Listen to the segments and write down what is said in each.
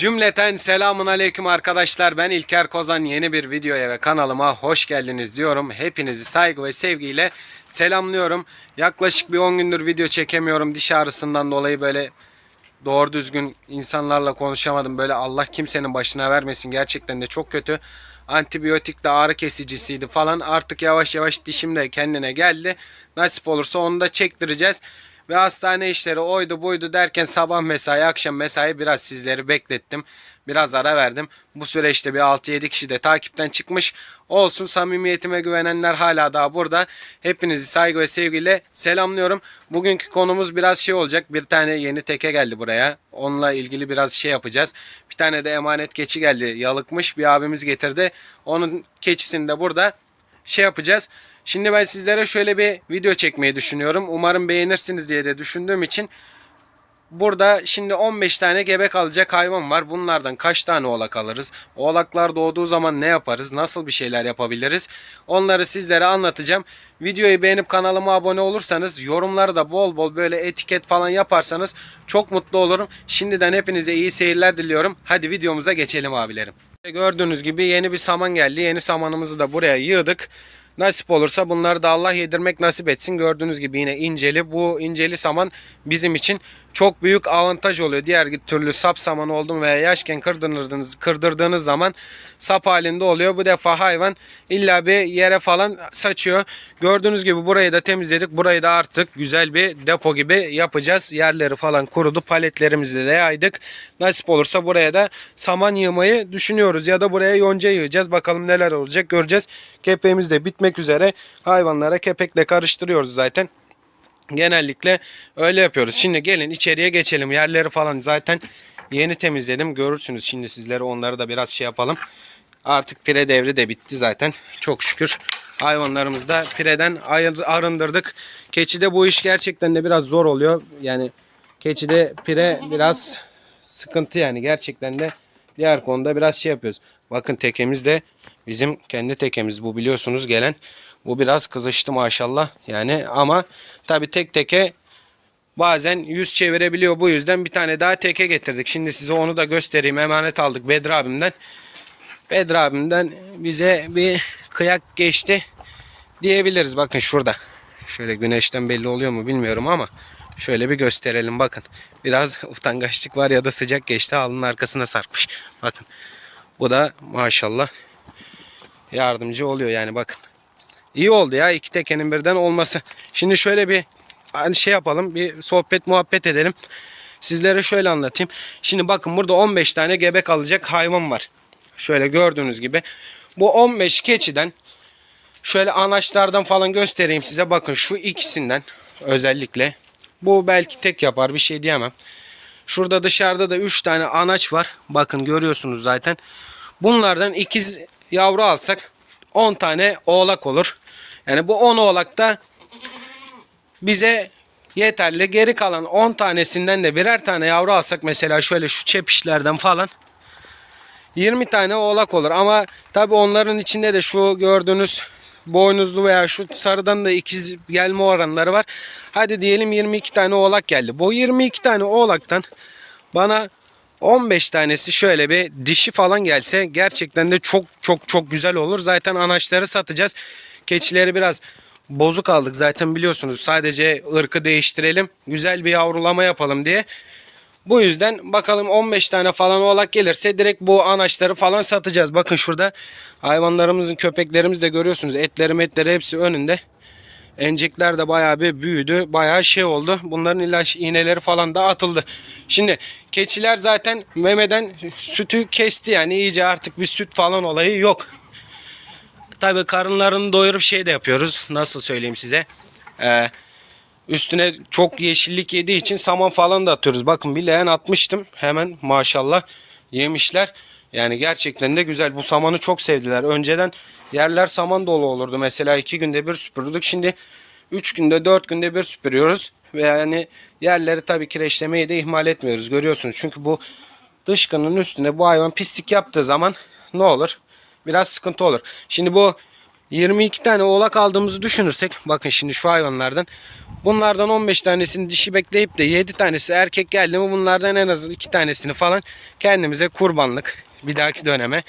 Cümleten selamun aleyküm arkadaşlar. Ben İlker Kozan yeni bir videoya ve kanalıma hoş geldiniz diyorum. Hepinizi saygı ve sevgiyle selamlıyorum. Yaklaşık bir 10 gündür video çekemiyorum. Diş ağrısından dolayı böyle doğru düzgün insanlarla konuşamadım. Böyle Allah kimsenin başına vermesin. Gerçekten de çok kötü. Antibiyotik de ağrı kesicisiydi falan. Artık yavaş yavaş dişim de kendine geldi. Nasip olursa onu da çektireceğiz. Ve hastane işleri oydu buydu derken sabah mesai akşam mesai biraz sizleri beklettim. Biraz ara verdim. Bu süreçte bir 6-7 kişi de takipten çıkmış. Olsun samimiyetime güvenenler hala daha burada. Hepinizi saygı ve sevgiyle selamlıyorum. Bugünkü konumuz biraz şey olacak. Bir tane yeni teke geldi buraya. Onunla ilgili biraz şey yapacağız. Bir tane de emanet keçi geldi. Yalıkmış bir abimiz getirdi. Onun keçisini de burada şey yapacağız. Şimdi ben sizlere şöyle bir video çekmeyi düşünüyorum. Umarım beğenirsiniz diye de düşündüğüm için Burada şimdi 15 tane gebe kalacak hayvan var. Bunlardan kaç tane oğlak alırız? Oğlaklar doğduğu zaman ne yaparız? Nasıl bir şeyler yapabiliriz? Onları sizlere anlatacağım. Videoyu beğenip kanalıma abone olursanız, yorumları da bol bol böyle etiket falan yaparsanız çok mutlu olurum. Şimdiden hepinize iyi seyirler diliyorum. Hadi videomuza geçelim abilerim. Gördüğünüz gibi yeni bir saman geldi. Yeni samanımızı da buraya yığdık. Nasip olursa bunları da Allah yedirmek nasip etsin. Gördüğünüz gibi yine inceli. Bu inceli saman bizim için çok büyük avantaj oluyor. Diğer türlü sap saman oldum veya yaşken kırdırdığınız, kırdırdığınız zaman sap halinde oluyor. Bu defa hayvan illa bir yere falan saçıyor. Gördüğünüz gibi burayı da temizledik. Burayı da artık güzel bir depo gibi yapacağız. Yerleri falan kurudu. Paletlerimizi de yaydık. Nasip olursa buraya da saman yığmayı düşünüyoruz. Ya da buraya yonca yığacağız. Bakalım neler olacak göreceğiz. Kepeğimiz de bitmek üzere. Hayvanlara kepekle karıştırıyoruz zaten. Genellikle öyle yapıyoruz. Şimdi gelin içeriye geçelim. Yerleri falan zaten yeni temizledim. Görürsünüz şimdi sizlere onları da biraz şey yapalım. Artık pire devri de bitti zaten. Çok şükür hayvanlarımızı da pireden arındırdık. Keçide bu iş gerçekten de biraz zor oluyor. Yani keçide pire biraz sıkıntı yani gerçekten de diğer konuda biraz şey yapıyoruz. Bakın tekemiz de bizim kendi tekemiz bu biliyorsunuz gelen. Bu biraz kızıştı maşallah. Yani ama tabi tek teke bazen yüz çevirebiliyor. Bu yüzden bir tane daha teke getirdik. Şimdi size onu da göstereyim. Emanet aldık Bedri abimden. Bedri abimden bize bir kıyak geçti diyebiliriz. Bakın şurada. Şöyle güneşten belli oluyor mu bilmiyorum ama şöyle bir gösterelim bakın. Biraz utangaçlık var ya da sıcak geçti alnın arkasına sarkmış. Bakın. Bu da maşallah yardımcı oluyor yani bakın. İyi oldu ya iki tekenin birden olması. Şimdi şöyle bir hani şey yapalım. Bir sohbet muhabbet edelim. Sizlere şöyle anlatayım. Şimdi bakın burada 15 tane gebe kalacak hayvan var. Şöyle gördüğünüz gibi. Bu 15 keçiden şöyle anaçlardan falan göstereyim size. Bakın şu ikisinden özellikle. Bu belki tek yapar bir şey diyemem. Şurada dışarıda da 3 tane anaç var. Bakın görüyorsunuz zaten. Bunlardan ikiz yavru alsak 10 tane oğlak olur. Yani bu 10 oğlak da bize yeterli. Geri kalan 10 tanesinden de birer tane yavru alsak mesela şöyle şu çepişlerden falan 20 tane oğlak olur. Ama tabi onların içinde de şu gördüğünüz boynuzlu veya şu sarıdan da ikiz gelme oranları var. Hadi diyelim 22 tane oğlak geldi. Bu 22 tane oğlaktan bana 15 tanesi şöyle bir dişi falan gelse gerçekten de çok çok çok güzel olur. Zaten anaçları satacağız. Keçileri biraz bozuk aldık zaten biliyorsunuz. Sadece ırkı değiştirelim. Güzel bir yavrulama yapalım diye. Bu yüzden bakalım 15 tane falan oğlak gelirse direkt bu anaçları falan satacağız. Bakın şurada hayvanlarımızın köpeklerimiz de görüyorsunuz. Etleri metleri hepsi önünde. Encekler de bayağı bir büyüdü. Bayağı şey oldu. Bunların ilaç iğneleri falan da atıldı. Şimdi keçiler zaten memeden sütü kesti. Yani iyice artık bir süt falan olayı yok. Tabii karınlarını doyurup şey de yapıyoruz. Nasıl söyleyeyim size. Ee, üstüne çok yeşillik yediği için saman falan da atıyoruz. Bakın bir leğen atmıştım. Hemen maşallah yemişler. Yani gerçekten de güzel. Bu samanı çok sevdiler. Önceden yerler saman dolu olurdu. Mesela iki günde bir süpürdük. Şimdi üç günde dört günde bir süpürüyoruz. Ve yani yerleri tabii kireçlemeyi de ihmal etmiyoruz. Görüyorsunuz. Çünkü bu dışkının üstünde bu hayvan pislik yaptığı zaman ne olur? Biraz sıkıntı olur. Şimdi bu 22 tane oğlak aldığımızı düşünürsek bakın şimdi şu hayvanlardan bunlardan 15 tanesini dişi bekleyip de 7 tanesi erkek geldi mi bunlardan en az 2 tanesini falan kendimize kurbanlık bir dahaki döneme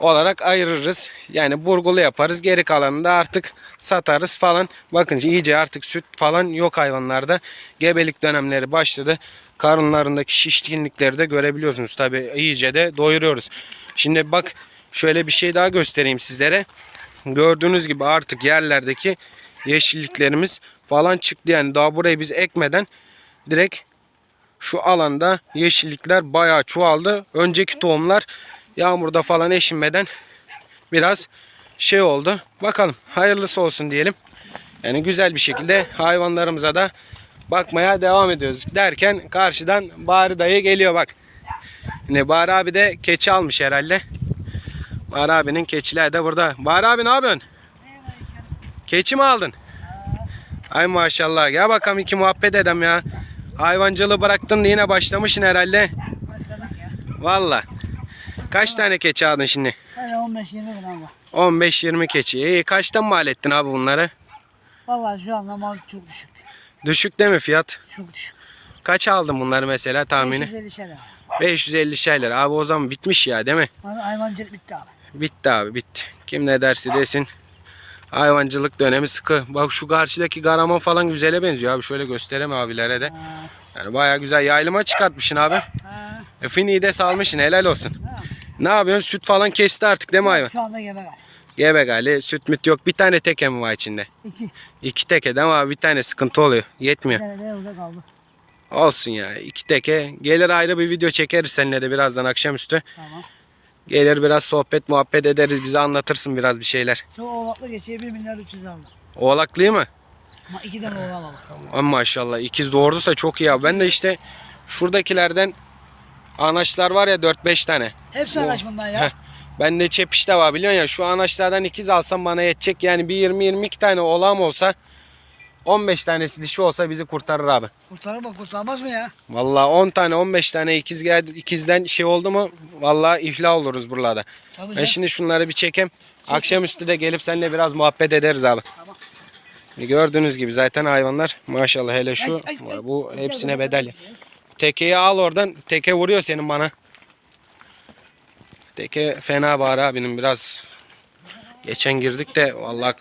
olarak ayırırız. Yani burgulu yaparız. Geri kalanını da artık satarız falan. Bakın iyice artık süt falan yok hayvanlarda. Gebelik dönemleri başladı. Karınlarındaki şişkinlikleri de görebiliyorsunuz. Tabi iyice de doyuruyoruz. Şimdi bak şöyle bir şey daha göstereyim sizlere. Gördüğünüz gibi artık yerlerdeki yeşilliklerimiz falan çıktı. Yani daha burayı biz ekmeden direkt şu alanda yeşillikler bayağı çoğaldı. Önceki tohumlar yağmurda falan eşinmeden biraz şey oldu. Bakalım hayırlısı olsun diyelim. Yani güzel bir şekilde hayvanlarımıza da bakmaya devam ediyoruz. Derken karşıdan Bari dayı geliyor bak. Yine Bari abi de keçi almış herhalde. Bari abinin keçiler de burada. Bari abi ne yapıyorsun? Keçi mi aldın? Ay maşallah. Gel bakalım iki muhabbet edem ya. Hayvancılığı bıraktın da yine başlamışsın herhalde. Başladık ya. Valla. Kaç tane keçi aldın şimdi? Hadi 15-20 gram var. 15-20 keçi. İyi kaçtan mal ettin abi bunları? Vallahi şu anda mal çok düşük. Düşük değil mi fiyat? Çok düşük. Kaç aldın bunları mesela tahmini? 550 şeyler. 550 şeyler. Abi o zaman bitmiş ya değil mi? Hayvancılık bitti abi. Bitti abi bitti. Kim ne derse desin. Hayvancılık dönemi sıkı. Bak şu karşıdaki garaman falan güzele benziyor abi. Şöyle göstereyim abilere de. Yani baya güzel yaylıma çıkartmışsın abi. E, Fini'yi de salmışsın helal olsun. Ne yapıyorsun? Süt falan kesti artık değil mi hayvan? Şu anda gebe. Gebe gali süt müt yok. Bir tane teke mi var içinde? İki. İki teke değil mi abi? Bir tane sıkıntı oluyor. Yetmiyor. Orada kaldı. Olsun ya. iki teke. Gelir ayrı bir video çekeriz seninle de birazdan akşamüstü. Tamam. Gelir biraz sohbet muhabbet ederiz. Bize anlatırsın biraz bir şeyler. Şu oğlaklı geçiye 1 milyar 300 aldım. Oğlaklıyı mı? Ama iki tane oğlak alalım. Ama maşallah ikiz doğurduysa çok iyi abi. Ben de işte şuradakilerden anaçlar var ya 4-5 tane. Hepsi araç bundan ya. Heh. Ben de çepişte var biliyorsun ya. Şu anaçlardan ikiz alsam bana yetecek. Yani bir 20-22 tane oğlağım olsa 15 tanesi dişi olsa bizi kurtarır abi. Kurtarır mı kurtarmaz mı ya? Vallahi 10 tane 15 tane ikiz geldi ikizden şey oldu mu vallahi iflah oluruz buralarda. Tabii Ben canım. şimdi şunları bir çekeyim. Akşamüstü de gelip seninle biraz muhabbet ederiz abi. Tamam. E, Gördüğünüz gibi zaten hayvanlar maşallah hele şu Ay, ay, ay. bu hepsine bedel. ya. Tekeyi al oradan. Teke vuruyor senin bana. Teke fena bağır abinin biraz. Geçen girdik de vallahi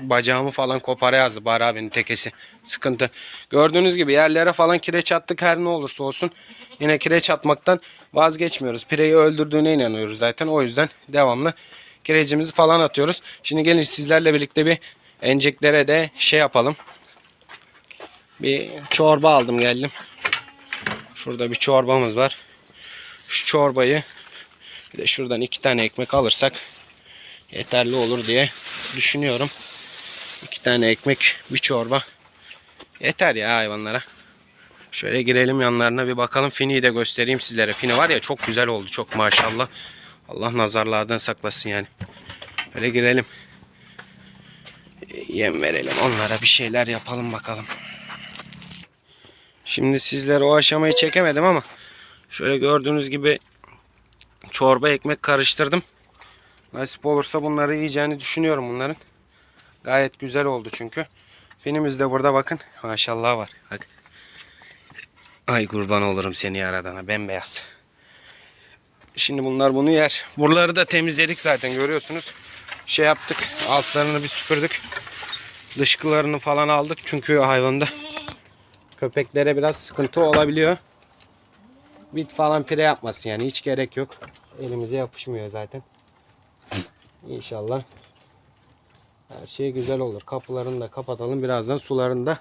bacağımı falan kopara yazdı Bahar abinin tekesi. Sıkıntı. Gördüğünüz gibi yerlere falan kireç attık her ne olursa olsun. Yine kireç atmaktan vazgeçmiyoruz. Pireyi öldürdüğüne inanıyoruz zaten. O yüzden devamlı kirecimizi falan atıyoruz. Şimdi gelin sizlerle birlikte bir enceklere de şey yapalım. Bir çorba aldım geldim. Şurada bir çorbamız var. Şu çorbayı bir de şuradan iki tane ekmek alırsak yeterli olur diye düşünüyorum. İki tane ekmek, bir çorba. Yeter ya hayvanlara. Şöyle girelim yanlarına bir bakalım. Fini'yi de göstereyim sizlere. Fini var ya çok güzel oldu. Çok maşallah. Allah nazarlardan saklasın yani. Böyle girelim. Yem verelim. Onlara bir şeyler yapalım bakalım. Şimdi sizlere o aşamayı çekemedim ama şöyle gördüğünüz gibi çorba ekmek karıştırdım. Nasip olursa bunları yiyeceğini düşünüyorum bunların. Gayet güzel oldu çünkü. Finimiz de burada bakın. Maşallah var. Bak. Ay kurban olurum seni yaradana. Bembeyaz. Şimdi bunlar bunu yer. Buraları da temizledik zaten görüyorsunuz. Şey yaptık. Altlarını bir süpürdük. Dışkılarını falan aldık. Çünkü hayvanda köpeklere biraz sıkıntı olabiliyor. Bit falan pire yapmasın yani. Hiç gerek yok. Elimize yapışmıyor zaten. İnşallah her şey güzel olur. Kapılarını da kapatalım. Birazdan sularını da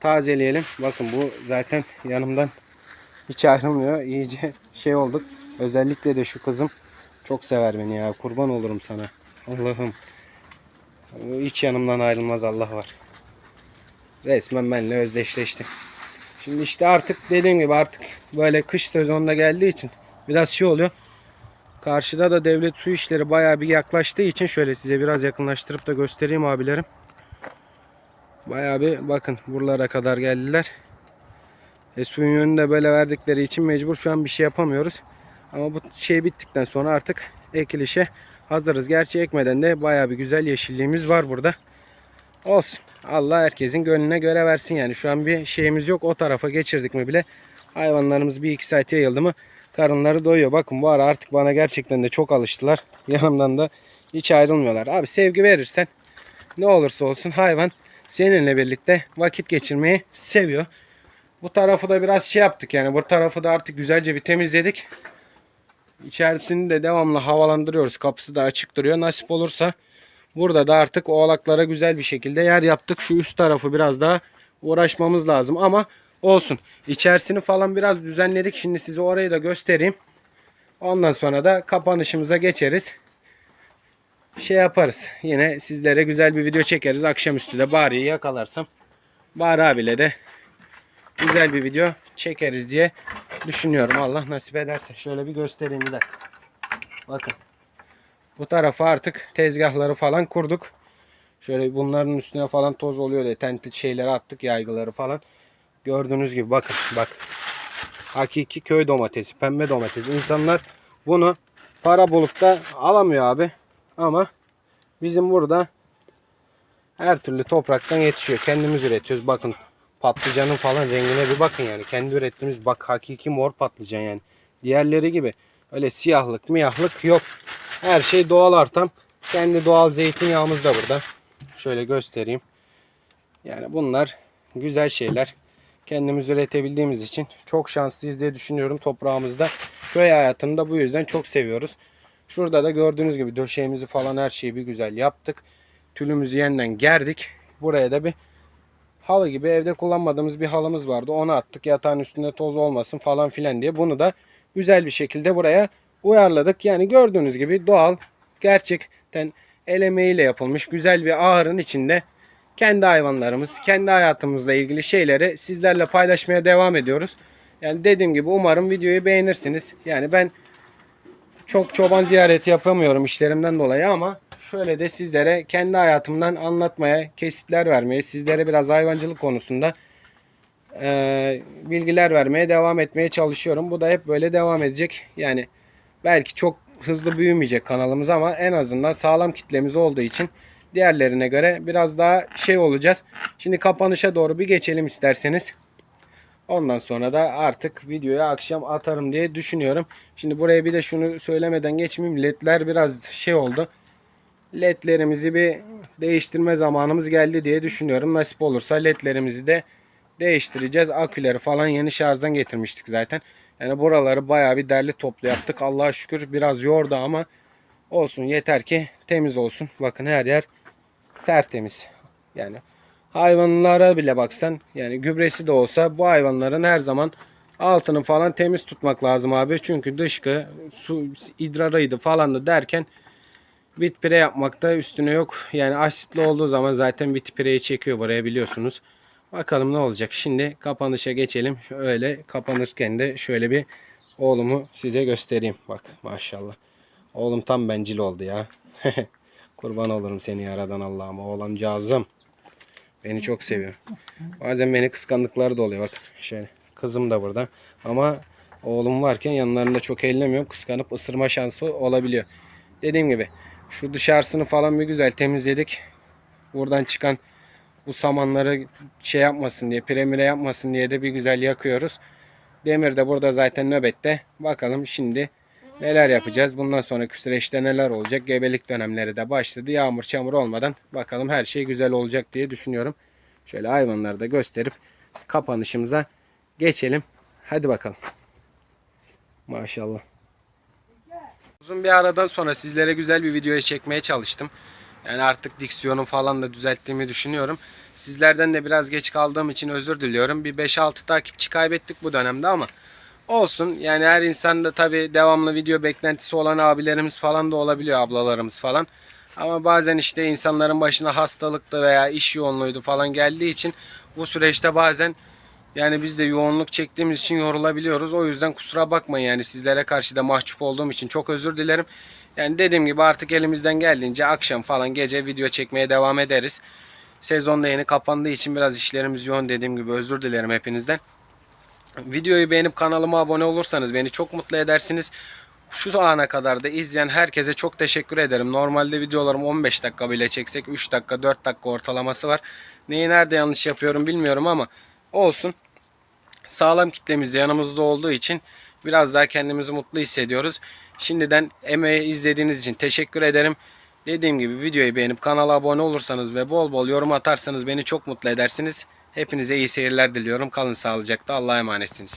tazeleyelim. Bakın bu zaten yanımdan hiç ayrılmıyor. İyice şey olduk. Özellikle de şu kızım çok sever beni ya. Kurban olurum sana. Allah'ım. Hiç yanımdan ayrılmaz Allah var. Resmen benimle özdeşleşti. Şimdi işte artık dediğim gibi artık böyle kış sezonunda geldiği için biraz şey oluyor. Karşıda da devlet su işleri bayağı bir yaklaştığı için şöyle size biraz yakınlaştırıp da göstereyim abilerim. Bayağı bir bakın buralara kadar geldiler. E, suyun yönünü de böyle verdikleri için mecbur şu an bir şey yapamıyoruz. Ama bu şey bittikten sonra artık ekilişe hazırız. Gerçi ekmeden de baya bir güzel yeşilliğimiz var burada. Olsun. Allah herkesin gönlüne göre versin yani. Şu an bir şeyimiz yok. O tarafa geçirdik mi bile hayvanlarımız bir iki saat yayıldı mı karınları doyuyor. Bakın bu ara artık bana gerçekten de çok alıştılar. Yanımdan da hiç ayrılmıyorlar. Abi sevgi verirsen ne olursa olsun hayvan seninle birlikte vakit geçirmeyi seviyor. Bu tarafı da biraz şey yaptık yani bu tarafı da artık güzelce bir temizledik. İçerisini de devamlı havalandırıyoruz. Kapısı da açık duruyor. Nasip olursa burada da artık oğlaklara güzel bir şekilde yer yaptık. Şu üst tarafı biraz daha uğraşmamız lazım ama olsun. İçerisini falan biraz düzenledik. Şimdi size orayı da göstereyim. Ondan sonra da kapanışımıza geçeriz. Şey yaparız. Yine sizlere güzel bir video çekeriz. Akşamüstü de Bari'yi yakalarsam Bari abiyle de güzel bir video çekeriz diye düşünüyorum. Allah nasip ederse. Şöyle bir göstereyim bir dakika. Bakın. Bu tarafa artık tezgahları falan kurduk. Şöyle bunların üstüne falan toz oluyor diye tentit şeyleri attık yaygıları falan. Gördüğünüz gibi bakın bak. Hakiki köy domatesi, pembe domates. İnsanlar bunu para bulup da alamıyor abi. Ama bizim burada her türlü topraktan yetişiyor. Kendimiz üretiyoruz. Bakın patlıcanın falan rengine bir bakın yani. Kendi ürettiğimiz bak hakiki mor patlıcan yani. Diğerleri gibi öyle siyahlık miyahlık yok. Her şey doğal artam. Kendi doğal zeytinyağımız da burada. Şöyle göstereyim. Yani bunlar güzel şeyler. Kendimiz üretebildiğimiz için çok şanslıyız diye düşünüyorum toprağımızda. Köy hayatını da bu yüzden çok seviyoruz. Şurada da gördüğünüz gibi döşeğimizi falan her şeyi bir güzel yaptık. Tülümüzü yeniden gerdik. Buraya da bir halı gibi evde kullanmadığımız bir halımız vardı. Onu attık yatağın üstünde toz olmasın falan filan diye. Bunu da güzel bir şekilde buraya uyarladık. Yani gördüğünüz gibi doğal gerçekten el emeğiyle yapılmış güzel bir ahırın içinde kendi hayvanlarımız, kendi hayatımızla ilgili şeyleri sizlerle paylaşmaya devam ediyoruz. Yani dediğim gibi umarım videoyu beğenirsiniz. Yani ben çok çoban ziyareti yapamıyorum işlerimden dolayı ama şöyle de sizlere kendi hayatımdan anlatmaya, kesitler vermeye, sizlere biraz hayvancılık konusunda eee, bilgiler vermeye devam etmeye çalışıyorum. Bu da hep böyle devam edecek. Yani belki çok hızlı büyümeyecek kanalımız ama en azından sağlam kitlemiz olduğu için diğerlerine göre biraz daha şey olacağız. Şimdi kapanışa doğru bir geçelim isterseniz. Ondan sonra da artık videoya akşam atarım diye düşünüyorum. Şimdi buraya bir de şunu söylemeden geçmeyeyim. Ledler biraz şey oldu. Ledlerimizi bir değiştirme zamanımız geldi diye düşünüyorum. Nasip olursa ledlerimizi de değiştireceğiz. Aküleri falan yeni şarjdan getirmiştik zaten. Yani buraları bayağı bir derli toplu yaptık. Allah'a şükür biraz yordu ama olsun yeter ki temiz olsun. Bakın her yer tertemiz. Yani hayvanlara bile baksan yani gübresi de olsa bu hayvanların her zaman altını falan temiz tutmak lazım abi. Çünkü dışkı, su idrarıydı falan da derken bit pire yapmakta üstüne yok. Yani asitli olduğu zaman zaten bit pireyi çekiyor buraya biliyorsunuz. Bakalım ne olacak. Şimdi kapanışa geçelim. Şöyle kapanırken de şöyle bir oğlumu size göstereyim. Bak maşallah. Oğlum tam bencil oldu ya. Kurban olurum seni yaradan Allah'ıma. Oğlancağızım. Beni çok seviyor. Bazen beni kıskandıkları da oluyor. Bak şöyle. Kızım da burada. Ama oğlum varken yanlarında çok ellemiyorum. Kıskanıp ısırma şansı olabiliyor. Dediğim gibi şu dışarısını falan bir güzel temizledik. Buradan çıkan bu samanları şey yapmasın diye, premire yapmasın diye de bir güzel yakıyoruz. Demir de burada zaten nöbette. Bakalım şimdi neler yapacağız. Bundan sonraki süreçte neler olacak. Gebelik dönemleri de başladı. Yağmur çamur olmadan bakalım her şey güzel olacak diye düşünüyorum. Şöyle hayvanları da gösterip kapanışımıza geçelim. Hadi bakalım. Maşallah. Uzun bir aradan sonra sizlere güzel bir videoya çekmeye çalıştım. Yani artık diksiyonu falan da düzelttiğimi düşünüyorum. Sizlerden de biraz geç kaldığım için özür diliyorum. Bir 5-6 takipçi kaybettik bu dönemde ama olsun. Yani her insanda tabi devamlı video beklentisi olan abilerimiz falan da olabiliyor ablalarımız falan. Ama bazen işte insanların başına hastalıkta veya iş yoğunluğuydu falan geldiği için bu süreçte bazen yani biz de yoğunluk çektiğimiz için yorulabiliyoruz. O yüzden kusura bakmayın yani sizlere karşı da mahcup olduğum için çok özür dilerim. Yani dediğim gibi artık elimizden geldiğince akşam falan gece video çekmeye devam ederiz. Sezon da yeni kapandığı için biraz işlerimiz yoğun dediğim gibi özür dilerim hepinizden. Videoyu beğenip kanalıma abone olursanız beni çok mutlu edersiniz. Şu ana kadar da izleyen herkese çok teşekkür ederim. Normalde videolarım 15 dakika bile çeksek 3 dakika 4 dakika ortalaması var. Neyi nerede yanlış yapıyorum bilmiyorum ama olsun. Sağlam kitlemiz de yanımızda olduğu için biraz daha kendimizi mutlu hissediyoruz. Şimdiden emeği izlediğiniz için teşekkür ederim. Dediğim gibi videoyu beğenip kanala abone olursanız ve bol bol yorum atarsanız beni çok mutlu edersiniz. Hepinize iyi seyirler diliyorum. Kalın sağlıcakla. Allah'a emanetsiniz.